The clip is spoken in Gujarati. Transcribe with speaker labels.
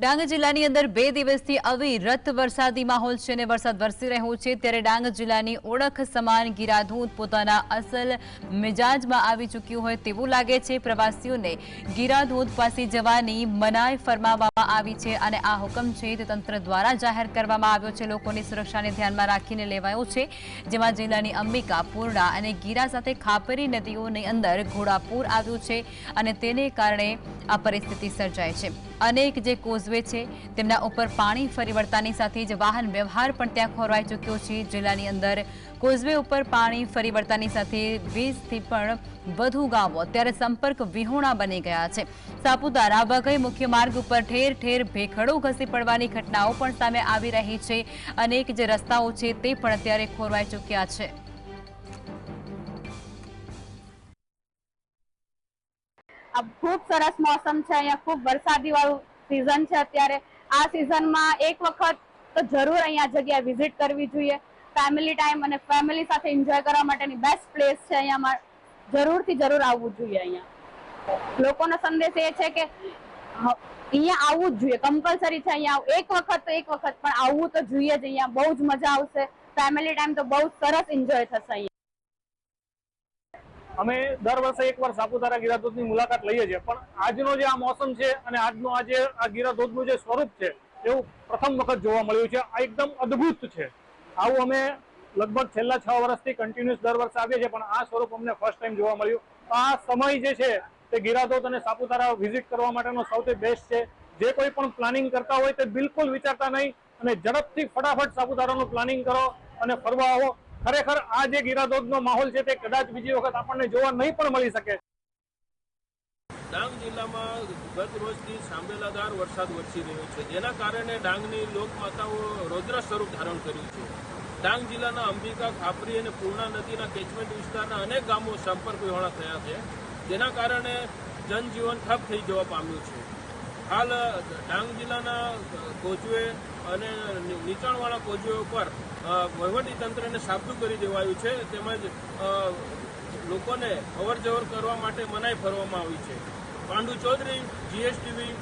Speaker 1: ડાંગ જિલ્લાની અંદર બે દિવસથી અવિરત વરસાદી માહોલ છે અને વરસાદ વરસી રહ્યો છે. ત્યારે ડાંગ જિલ્લાની ઓળખ સમાન ગીરાધૂધ પોતાના અસલ મિજાજમાં આવી ચૂક્યું હોય તેવું લાગે છે. પ્રવાસીઓને ગીરાધૂધ પાસે જવાની મનાઈ ફરમાવવામાં આવી છે અને આ હુકમ છે તે તંત્ર દ્વારા જાહેર કરવામાં આવ્યો છે. લોકોની સુરક્ષાને ધ્યાનમાં રાખીને લેવાયો છે. જેમાં જિલ્લાની અંબિકા પૂર્ણા અને ગીરા સાથે ખાપરી નદીઓની અંદર ઘોડાપૂર આવ્યું છે અને તેને કારણે આ પરિસ્થિતિ સર્જાય છે. અનેક જે કોઝવે છે, તેમના ઉપર પાણી ફરી વળતાની સાથે જ વાહન વ્યવહાર પણ ત્યાં ખોરવાઈ ચૂક્યો છે. જિલ્લાની અંદર કોઝવે ઉપર પાણી ફરી વળતાની સાથે વીસથી પણ વધુ ગામો અત્યારે સંપર્ક વિહોણા બની ગયા છે. સાપુતારા વઘઈ મુખ્ય માર્ગ ઉપર ઠેર ઠેર ભેખડો ઘસી પડવાની ઘટનાઓ પણ સામે આવી રહી છે. અનેક જે રસ્તાઓ છે તે પણ અત્યારે ખોરવાઈ ચૂક્યા છે.
Speaker 2: ખૂબ સરસ મોસમ છે, અહીંયા ખૂબ વરસાદી વાળું સિઝન છે અત્યારે. આ સિઝનમાં એક વખત તો જરૂર અહીંયા જગ્યાએ વિઝિટ કરવી જોઈએ. ફેમિલી ટાઈમ અને ફેમિલી સાથે એન્જોય કરવા માટેની બેસ્ટ પ્લેસ છે અહીંયા જરૂરથી જરૂર આવવું જોઈએ અહીંયા. લોકોનો સંદેશ એ છે કે અહીંયા આવવું જ જોઈએ. કમ્પલસરી છે અહીંયા એક વખત તો એક વખત, પણ આવવું તો જોઈએ જ. અહીંયા બહુ જ મજા આવશે. ફેમિલી ટાઈમ તો બહુ સરસ એન્જોય થશે અહીંયા.
Speaker 3: અમે દર વર્ષે એકવાર સાપુતારા ગીરાધોધની મુલાકાત લઈએ છીએ. પણ આજનો જે આ મોસમ છે અને આજનો આજે આ ગીરાધોધનું જે સ્વરૂપ છે, એવું પ્રથમ વખત જોવા મળ્યું છે. આ એકદમ અદ્ભુત છે. આવું અમે લગભગ છેલ્લા છ વર્ષથી કન્ટિન્યુઅસ દર વર્ષે આવીએ છીએ, પણ આ સ્વરૂપ અમને ફર્સ્ટ ટાઈમ જોવા મળ્યું. આ સમય જે છે, તે ગીરાધોધ અને સાપુતારા વિઝિટ કરવા માટેનો સૌથી બેસ્ટ છે. જે કોઈ પણ પ્લાનિંગ કરતા હોય તે બિલકુલ વિચારતા નહીં અને ઝડપથી ફટાફટ સાપુતારાનું પ્લાનિંગ કરો અને ફરવા આવો. ખરેખર આ જે ગીરાધોધનો માહોલ છે તે કદાચ બીજી વખત આપણને જોવા નહીં પણ મળી શકે.
Speaker 4: ડાંગ જિલ્લામાં ગત રોજથી સાંભેલાધાર વરસાદ વરસી રહ્યો છે. જેના કારણે ડાંગની લોકમાતાઓ રૌદ્ર સ્વરૂપ ધારણ કર્યું છે. ડાંગ જિલ્લાના અંબિકા, ખાપરી અને પૂર્ણા નદીના કેચમેન્ટ વિસ્તારના અનેક ગામો સંપર્ક વિહોણા થયા છે. જેના કારણે જનજીવન ઠપ થઈ જવા પામ્યું છે. હાલ ડાંગ જિલ્લાના કોચવે અને નીચાણવાળા ઉપર વહીવટી તંત્રને સાબદું કરી દેવાયું છે. તેમજ લોકોને અવર જવર કરવા માટે મનાઈ ફરવામાં આવી છે. પાંડુ ચૌધરી, જીએસટીવી